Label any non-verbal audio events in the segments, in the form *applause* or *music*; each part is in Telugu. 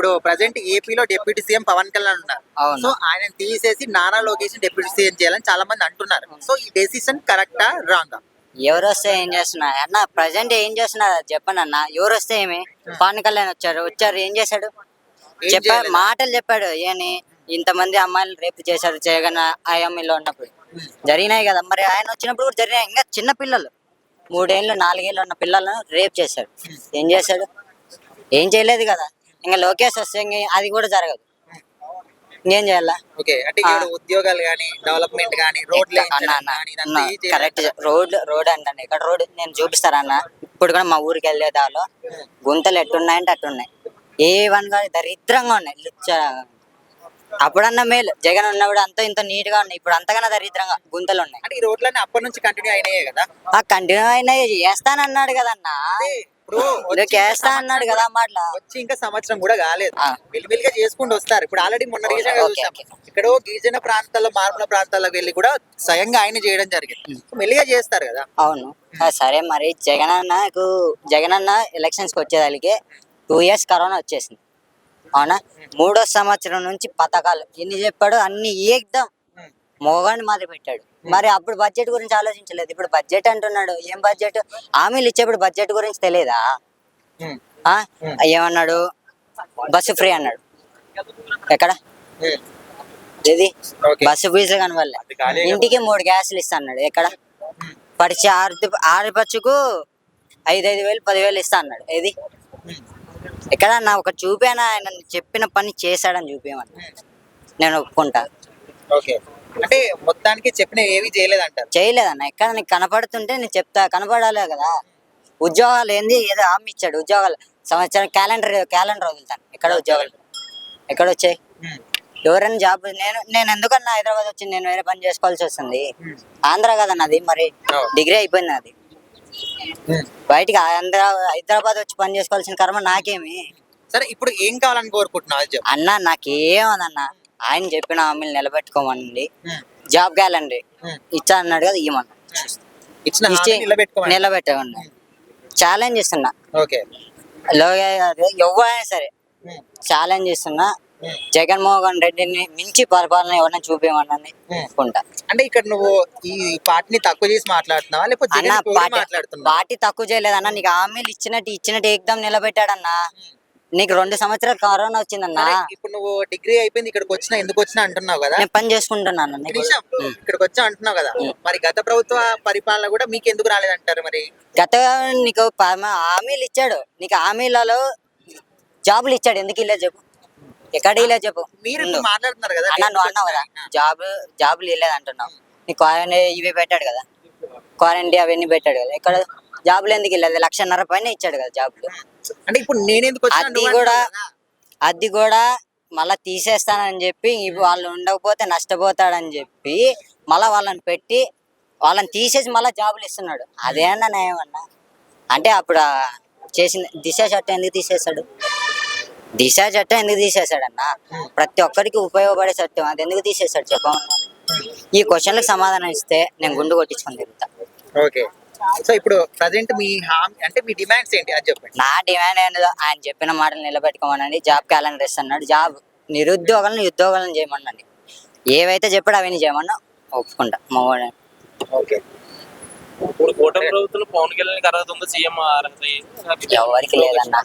ఇప్పుడు ప్రజెంట్ ఏపీలో డిప్యూటీ సీఎం పవన్ కళ్యాణ్ ఉన్నారు. సో ఆయన తీసేసి నారా లోకేష్ డిప్యూటీ సీఎం చేయాలని చాలా మంది అంటున్నారు. సో ఈ డెసిషన్ కరెక్టా రాంగా ఎవరు వస్తే ఏం చేస్తున్నారు? అన్న ప్రజెంట్ ఏం చేస్తున్నారు? అది చెప్పండి అన్న. ఎవరు వస్తే ఏమి? పవన్ కళ్యాణ్ వచ్చారు. వచ్చారు. ఏం చేశాడు? చెప్పాడు చేయలేదు. మాటలు చెప్పాడు. ఏని ఇంతమంది అమ్మాయిలు రేపు చేశారు జగన్ ఐఎంఈలో ఉన్నప్పుడు. జరిగినాయి కదా. మరి ఆయన వచ్చినప్పుడు కూడా జరిగినాయి. ఇంకా చిన్న పిల్లలు. మూడేళ్ళు నాలుగేళ్ళు ఉన్న పిల్లలను రేప్ చేశాడు ఏం చేశాడు? ఏం చేయలేదు కదా. ఇంకా లోకేష్ వస్తే అది కూడా జరగదు. ఇంకేం చేయాలా? ఓకే అంటే ఉద్యోగాలు కానీ డెవలప్మెంట్ కానీ రోడ్లు అన్న కరెక్ట్ రోడ్ రోడ్ అంటండి ఇక్కడ రోడ్ నేను చూపిస్తారన్న ఇప్పుడు కూడా మా ఊరికి వెళ్ళే దాలో గుంతలు ఎట్టున్నాయంటే అట్టున్నాయి. ఏ వన్గా దరిద్రంగా ఉన్నాయి. అప్పుడన్నా మేలు. జగన్ ఉన్నప్పుడు అంత ఇంత నీట్గా ఉన్నాయి. ఇప్పుడు అంతకన్నా దరిద్రంగా గుంతలు ఉన్నాయి. అంటే ఈ రోడ్లన్నీ అప్పటి నుంచి కంటిన్యూ అయినాయే కదా? ఆ కంటిన్యూ అయినా చేస్తానన్నాడు కదన్నా. ఇప్పుడు *laughs* చేస్తా అన్నాడు కదా మాటల. వచ్చి ఇంకా సంవత్సరం కూడా కాలేదు. మెల్లిమెల్లిగా చేసుకుంటూ వస్తారు. ఇప్పుడు ఆల్రెడీ మొన్న రీసెంట్ చూసాం. ఇక్కడ గిరిజన ప్రాంతాల్లో మార్పుల ప్రాంతాలకు వెళ్ళి కూడా స్వయంగా ఆయన చేయడం జరిగింది. మెల్లిగా చేస్తారు కదా. అవును. సరే మరి జగన్ అన్నకు జగన్ అన్న ఎలక్షన్స్కి వచ్చేదానికి టూ ఇయర్స్ కరోనా వచ్చేసింది. అవునా? మూడో సంవత్సరం నుంచి పథకాలు ఎన్ని చెప్పాడు అన్ని ఏకదం. మోగాన్ని మాదిరి పెట్టాడు. మరి అప్పుడు బడ్జెట్ గురించి ఆలోచించలేదు. ఇప్పుడు బడ్జెట్ అంటున్నాడు. ఏం బడ్జెట్ హామీలు ఇచ్చేప్పుడు బడ్జెట్ గురించి తెలియదా? ఏమన్నాడు? బస్సు ఫ్రీ అన్నాడు. ఎక్కడ. ఇది. బస్సు ఫీజు కనవల్ల ఇంటికి మూడు గ్యాసులు ఇస్తా అన్నాడు ఎక్కడ పడిచి ఆరు ఆరు పచ్చుకు ఐదు ఐదు వేలు పదివేలు ఇస్తా అన్నాడు. ఏది? ఎక్కడ? నా ఒక చూపానా ఆయన చెప్పిన పని చేశాడని చూపించమన్నా నేను ఒప్పుకుంటా. ఓకే. అంటే మొత్తానికి చెప్పిన ఏవి చేయలేదు అంటారు చేయలేదన్న. ఎక్కడ నీకు కనపడుతుంటే నేను చెప్తా. కనపడాలి కదా. ఉద్యోగాలు ఏంది? ఏదో హామీ ఇచ్చాడు. ఉద్యోగాలు. సంవత్సరం క్యాలెండర్ క్యాలెండర్ వదులుతాను. ఎక్కడ ఉద్యోగాలు? ఎక్కడ వచ్చాయి? ఎవరైనా జాబ్ నేను నేను ఎందుకన్నా హైదరాబాద్ వచ్చి నేను వేరే పని చేసుకోవాల్సి వస్తుంది? ఆంధ్ర కదా నాది. మరి. డిగ్రీ అయిపోయింది నాది. బయటికి ఆంధ్ర హైదరాబాద్ వచ్చి పని చేసుకోవాల్సిన కర్మ నాకేమి? సరే ఇప్పుడు ఏం కావాలని కోరుకుంటున్నావు? అది అన్న నాకేమదన్న ఆయన చెప్పిన హామీలు నిలబెట్టుకోమనండి. ఉమ్. జాబ్ క్యాలెండర్ ఉమ్. ఇచ్చా అన్నాడు కదా ఇవ్వమన్నా ఇచ్చి ఛాలెంజ్ ఇస్తున్నా ఓకే. లోకేష్ గారు ఎవరైనా సరే. ఛాలెంజ్ ఇస్తున్నా. జగన్మోహన్ రెడ్డిని మించి పరిపాలన ఎవరైనా చూపించమని అనుకుంటా. అంటే ఇక్కడ నువ్వు ఈ పార్టీని తక్కువ చేసి మాట్లాడుతున్నావా? లేకపోతే పార్టీ తక్కువ చేయలేదన్న నీకు హామీలు ఇచ్చినట్టు ఇచ్చినట్టు ఏకదం నిలబెట్టాడన్నా. నీకు రెండు సంవత్సరాలు కరోనా వచ్చిందన్నా. సరే, ఇప్పుడు నువ్వు డిగ్రీ అయిపోయింది ఇక్కడికి వచ్చినా ఎందుకు వచ్చినా అంటున్నావు కదా? నేను పని చేసుకుంటున్నాను ఒక నీకు. నిమిషం, ఇక్కడికి వచ్చా అంటున్నావు కదా? మరి గత ప్రభుత్వ పరిపాలన కూడా మీకు ఎందుకు రాలేదంటారు మరి? గత నీకు ప- హామీలు ఇచ్చాడు. నీకు హామీలలో జాబులు ఇచ్చాడు. ఎందుకు ఇలా చెప్పు. ఎక్కడ ఇలా చెప్పు. మీరు. ఇప్పుడు మాట్లాడుతున్నారు కదా అన్న నువ్వు అన్నావు కదా. జాబ్ జాబులు ఇవ్వలేదు అంటున్నావు. నీ క్వారంటైన్ ఇవి పెట్టాడు కదా. క్వారంటైన్ అవన్నీ పెట్టాడు కదా. ఇక్కడ జాబులు ఎందుకు ఇవ్వలేదు లక్షన్నర పైన ఇచ్చాడు కదా జాబులు. అంటే ఇప్పుడు నేను ఎందుకు వచ్చినా అది కూడా. అది కూడా మళ్ళా తీసేస్తానని చెప్పి వాళ్ళు ఉండకపోతే నష్టపోతాడని చెప్పి మళ్ళా వాళ్ళని పెట్టి వాళ్ళని తీసేసి మళ్ళా జాబులు ఇస్తున్నాడు. అదే అన్న న్యాయం అన్న? అంటే అప్పుడు చేసిన దిశ చట్టం ఎందుకు తీసేశాడు? దిశ చట్టం ఎందుకు తీసేశాడన్న? ప్రతి ఒక్కరికి ఉపయోగపడే చట్టం. అది ఎందుకు తీసేశాడు చెప్పమన్నా ఈ క్వశ్చన్లకు సమాధానం ఇస్తే నేను గుండు కొట్టించుకొని తిరుగుతా. ఓకే. సో ఇప్పుడు ప్రజెంట్ మీ హామీ అంటే మీ డిమాండ్స్ ఏంటి? అది చెప్పండి. నా డిమాండ్ ఏంటో ఆయన చెప్పిన మాటలు నిలబెట్టుకోమనండి. జాబ్ క్యాలెండర్ ఇస్తున్నాడు జాబ్ నిరుద్యోగులను ఉద్యోగాలను చేయమనండి. ఏవైతే చెప్పాడో అవన్నీ చేయమన్నా ఒప్పుకుంటా. మగవాడు ఓకే ఇప్పుడు కూటమి ప్రభుత్వం పవన్ కళ్యాణ్ అర్హత ఉందో సీఎం అర్హత ఎవరికి లేదన్న.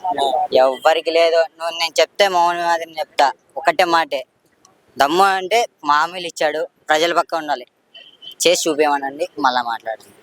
ఎవరికి లేదు. నువ్వు నేను చెప్తే మౌన మాదిరి చెప్తా. ఒకటే మాటే. దమ్ము అంటే మామూలు ఇచ్చాడు. ప్రజల పక్క ఉండాలి. చేసి చూపించమనండి మళ్ళా మాట్లాడండి